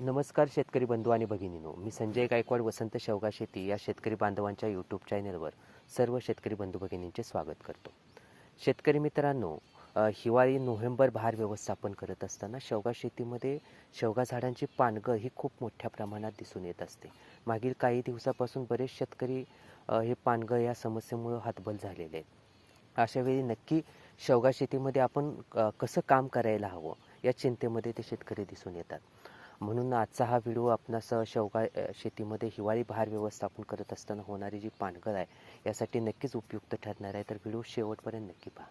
नमस्कार शेतकरी बंधू आणि भगिनीनो. मी संजय गायकवाड वसंत शेवगा शेती या शेतकरी बांधवांच्या यूट्यूब चॅनलवर सर्व शेतकरी बंधू भगिनींचे स्वागत करतो. शेतकरी मित्रांनो हिवाळी नोव्हेंबर भार व्यवस्थापन करत असताना शेवगा शेतीमध्ये शेवगा झाडांची पानगळ ही खूप मोठ्या प्रमाणात दिसून येत असते. मागील काही दिवसापासून बरेच शेतकरी हे पानगळ या समस्येमुळे हातबल झालेले आहेत. अशा वेळी नक्की शेवगा शेतीमध्ये आपण कसं काम करायला हवं या चिंतेमध्ये ते शेतकरी दिसून येतात. म्हणून आजचा हा व्हिडिओ आपणास शेवगा शेतीमध्ये हिवाळी भार व्यवस्थापन करत असताना होणारी जी पानगळ आहे यासाठी नक्कीच उपयुक्त ठरणार आहे. तर व्हिडिओ शेवटपर्यंत नक्की पहा.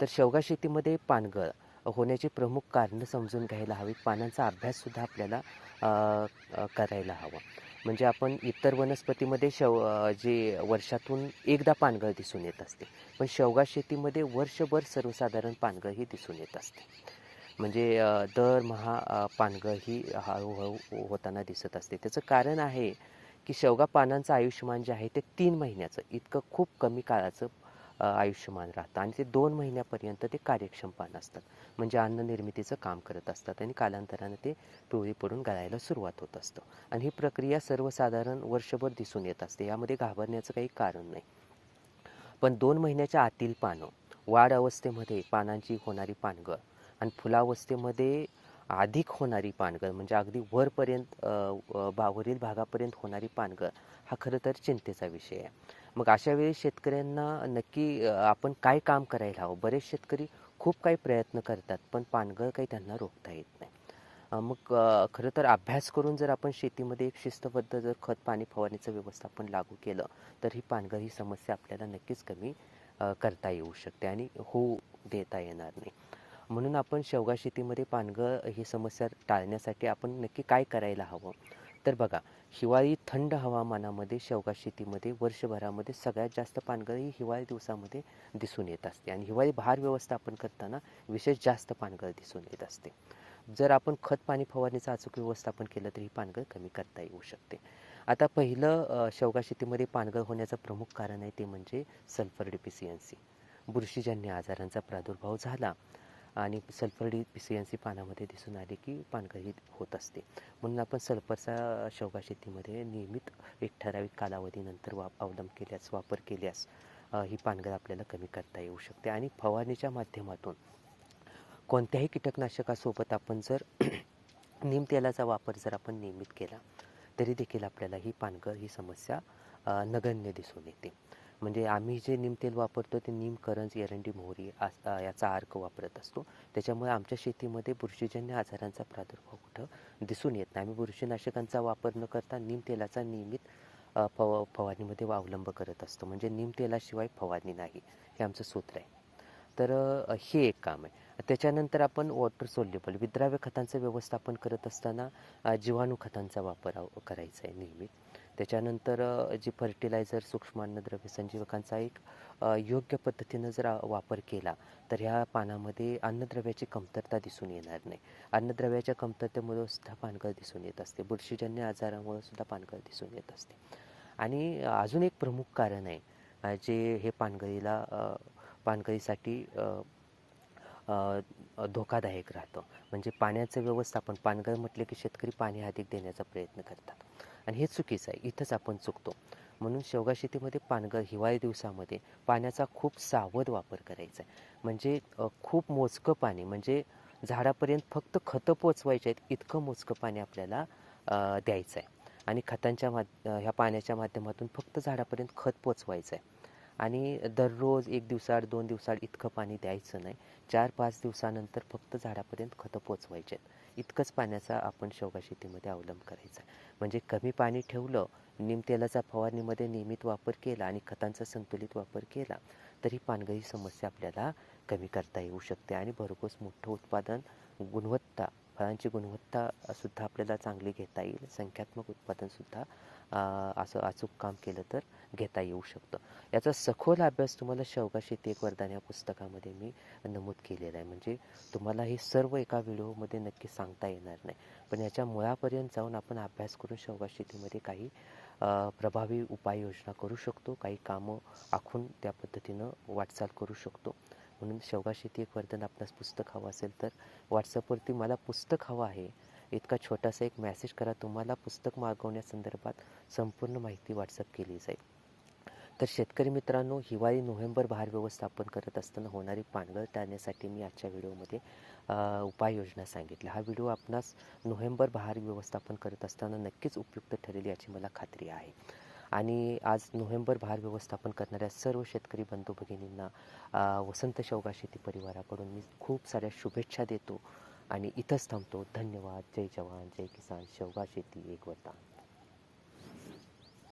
तर शेवगा शेतीमध्ये पानगळ होण्याची प्रमुख कारणं समजून घ्यायला हवी. पानांचा अभ्याससुद्धा आपल्याला करायला हवा. म्हणजे आपण इतर वनस्पतीमध्ये शेव जे वर्षातून एकदा पानगळ दिसून येत असते पण शेवगा शेतीमध्ये वर्षभर सर्वसाधारण पानगळ ही दिसून येत असते. म्हणजे दरमहा पानगळ ही हळूहळू होताना दिसत असते. त्याचं कारण आहे की शेवगा पानांचं आयुष्यमान जे आहे ते तीन महिन्याचं इतकं खूप कमी काळाचं आयुष्यमान राहतं. आणि ते दोन महिन्यापर्यंत ते कार्यक्षम पान असतात. म्हणजे अन्न निर्मितीचं काम करत असतात आणि कालांतराने ते पिवळी पडून गळायला सुरुवात होत असतं. आणि ही प्रक्रिया सर्वसाधारण वर्षभर दिसून येत असते. यामध्ये घाबरण्याचं काही कारण नाही. पण दोन महिन्याच्या आतील पानं वाढ अवस्थेमध्ये पानांची होणारी पानगळ आणि फुलावस्थेमध्ये अधिक होणारी पानगळ म्हणजे अगदी वरपर्यंत बावरील भागापर्यंत होणारी पानगळ हा खरं तर चिंतेचा विषय आहे. मग अशा वेळी शेतकऱ्यांना नक्की आपण काय काम करायला हवं? बरेच शेतकरी खूप काही प्रयत्न करतात पण पानगळ काही त्यांना रोखता येत नाही. मग खरं तर अभ्यास करून जर आपण शेतीमध्ये एक शिस्तबद्ध जर खत पाणी फवारणीचं व्यवस्थापन लागू केलं तर ही पानगळ ही समस्या आपल्याला नक्कीच कमी करता येऊ शकते आणि होऊ देता येणार नाही. म्हणून आपण शेवगा शेतीमध्ये पानगळ ही समस्या टाळण्यासाठी आपण नक्की काय करायला हवं? तर बघा हिवाळी थंड हवामानामध्ये शेवगा शेतीमध्ये वर्षभरामध्ये सगळ्यात जास्त पानगळ ही हिवाळी दिवसामध्ये दिसून येत असते आणि हिवाळी भार व्यवस्थापन करताना विशेष जास्त पानगळ दिसून येत असते. जर आपण खत पाणी फवारणीचं अचूक व्यवस्थापन केलं तर ही पानगळ कमी करता येऊ शकते. आता पहिलं शेवगा शेतीमध्ये पानगळ होण्याचं प्रमुख कारण आहे ते म्हणजे सल्फर डिफिशियन्सी बुरशीजन्य आजारांचा प्रादुर्भाव झाला. आणि सल्फर डिफिशियन्सी पानामध्ये दिसून आली की पानगळ ही होत असते. म्हणून आपण सल्फरचा शेवगा शेतीमध्ये नियमित एक ठराविक कालावधीनंतर वाप अवलंब केल्यास वापर केल्यास ही पानगळ आपल्याला कमी करता येऊ शकते. आणि फवारणीच्या माध्यमातून कोणत्याही कीटकनाशकासोबत आपण जर नीम तेलाचा वापर जर आपण नियमित केला तरी देखील आपल्याला ही पानगळ ही समस्या नगण्य दिसून येते. म्हणजे आम्ही जे नीम तेल वापरतो ते नीम करंज एरंडी मोहरी असा याचा अर्क वापरत असतो. त्याच्यामुळे आमच्या शेतीमध्ये बुरशीजन्य आजारांचा प्रादुर्भाव कुठं दिसून येत नाही. आम्ही बुरशीनाशकांचा वापर न करता नीम तेलाचा नियमित फव फवारणीमध्ये अवलंब करत असतो. म्हणजे नीम तेलाशिवाय फवारणी नाही हे आमचं सूत्र आहे. तर हे एक काम आहे. त्याच्यानंतर आपण वॉटर सोल्युबल विद्राव्य खतांचं व्यवस्थापन करत असताना जीवाणू खतांचा वापर आव- करायचा आहे नेहमी. त्याच्यानंतर जी फर्टिलायझर सूक्ष्म अन्नद्रव्य संजीवकांचा एक योग्य पद्धतीनं जर वापर केला तर ह्या पानामध्ये अन्नद्रव्याची कमतरता दिसून येणार नाही. अन्नद्रव्याच्या कमतरतेमुळे सुद्धा पानगळ दिसून येत असते. बुरशीजन्य आजारामुळे सुद्धा पानगळ दिसून येत असते. आणि अजून एक प्रमुख कारण आहे जे हे पानगळीला पानगळीसाठी धोकादायक राहतं. म्हणजे पाण्याचं व्यवस्थापन पानगळ म्हटले की शेतकरी पाणी अधिक देण्याचा प्रयत्न करतात. आणि हे चुकीचं आहे. इथंच आपण चुकतो. म्हणून शेवगा शेतीमध्ये पानगळ हिवाळी दिवसामध्ये पाण्याचा खूप सावध वापर करायचा आहे. म्हणजे खूप मोजकं पाणी म्हणजे झाडापर्यंत फक्त खतं पोचवायचे आहेत इतकं मोजकं पाणी आपल्याला द्यायचं आहे. आणि खतांच्या माध ह्या पाण्याच्या माध्यमातून फक्त झाडापर्यंत खत पोचवायचं आहे. आणि दररोज एक दिवसाआड दोन दिवसाआड इतकं पाणी द्यायचं नाही. चार पाच दिवसानंतर फक्त झाडापर्यंत खतं पोचवायचे आहेत इतकंच पाण्याचा आपण शेवगा शेतीमध्ये अवलंब करायचा आहे. म्हणजे कमी पाणी ठेवलं निमतेलाचा फवारणीमध्ये नियमित वापर केला आणि खतांचा संतुलित वापर केला तरी पानगळी समस्या आपल्याला कमी करता येऊ शकते आणि भरघोस मोठं उत्पादन गुणवत्ता फळांची गुणवत्ता सुद्धा आपल्याला चांगली घेता येईल. संख्यात्मक उत्पादनसुद्धा असं अचूक काम केलं तर घेता येऊ शकतं. याचा सखोल अभ्यास तुम्हाला शेवगा शेती एक वरदान या पुस्तकामध्ये मी नमूद केलेला आहे. म्हणजे तुम्हाला हे सर्व एका व्हिडिओमध्ये नक्की सांगता येणार नाही. पण याच्या मुळापर्यंत जाऊन आपण अभ्यास करून शेवगा शेतीमध्ये काही प्रभावी उपाययोजना करू शकतो. काही कामं आखून त्या पद्धतीनं वाटचाल करू शकतो. म्हणून शेवगा शेती एक वर्धन आपणास पुस्तक हवं असेल तर व्हॉट्सअपवरती मला पुस्तक हवं आहे. इतका छोटासा एक मॅसेज करा. तुम्हाला पुस्तक मागवण्यासंदर्भात संपूर्ण माहिती व्हॉट्सअप केली जाईल. तर शेतकरी मित्रांनो हिवाळी नोव्हेंबर भार व्यवस्थापन करत असताना होणारी पानगळ टाळण्यासाठी मी आजच्या व्हिडिओमध्ये उपाययोजना सांगितल्या. हा व्हिडिओ आपणास नोव्हेंबर बहार व्यवस्थापन करत असताना नक्कीच उपयुक्त ठरेल याची मला खात्री आहे. आणि आज नोव्हेंबर भार व्यवस्थापन करणाऱ्या सर्व शेतकरी बंधू भगिनींना वसंत शौगा शेती परिवाराकडून मी खूप साऱ्या शुभेच्छा देतो आणि इथंच थांबतो. धन्यवाद. जय जवान. जय किसान. शेवगा शेती एक वरदान.